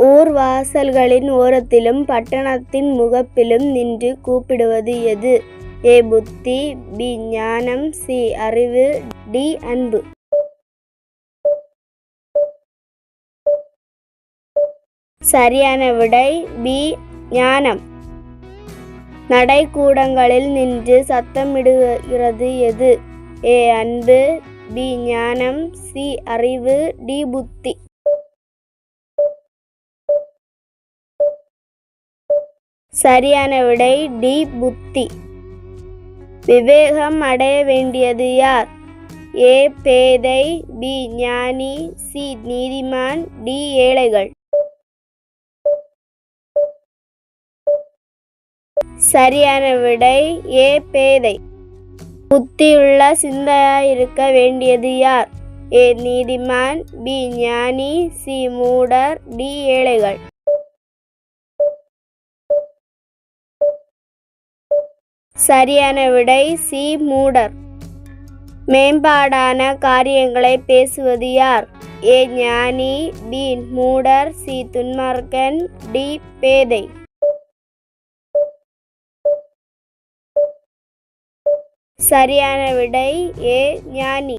ஊர் வாசல்களின் ஓரத்திலும் பட்டணத்தின் முகப்பிலும் நின்று கூப்பிடுவது எது? ஏ. புத்தி பி. ஞானம் சி. அறிவு டி. அன்பு. சரியான விடை பி. ஞானம். நடைக்கூடங்களில் நின்று சத்தமிடுகிறது எது? ஏ. அன்பு பி. ஞானம் சி. அறிவு டி. புத்தி. சரியான விடை டி. புத்தி. விவேகம் அடைய வேண்டியது யார்? ஏ. பேதை பி. ஞானி சி. நீதிமான் டி. ஏழைகள். சரியான விடை ஏ. பேதை. புத்தியுள்ள சிந்தையாயிருக்க வேண்டியது யார்? ஏ. நீதிமான் பி. ஞானி சி. மூடர் டி. ஏழைகள். சரியான விடை சி. மூடர். மேம்பாடான காரியங்களை பேசுவது யார்? ஏ. ஞானி பி. மூடர் சி. துன்மார்க்கன் டி. பேதை. சரியான விடை ஏ. ஞானி.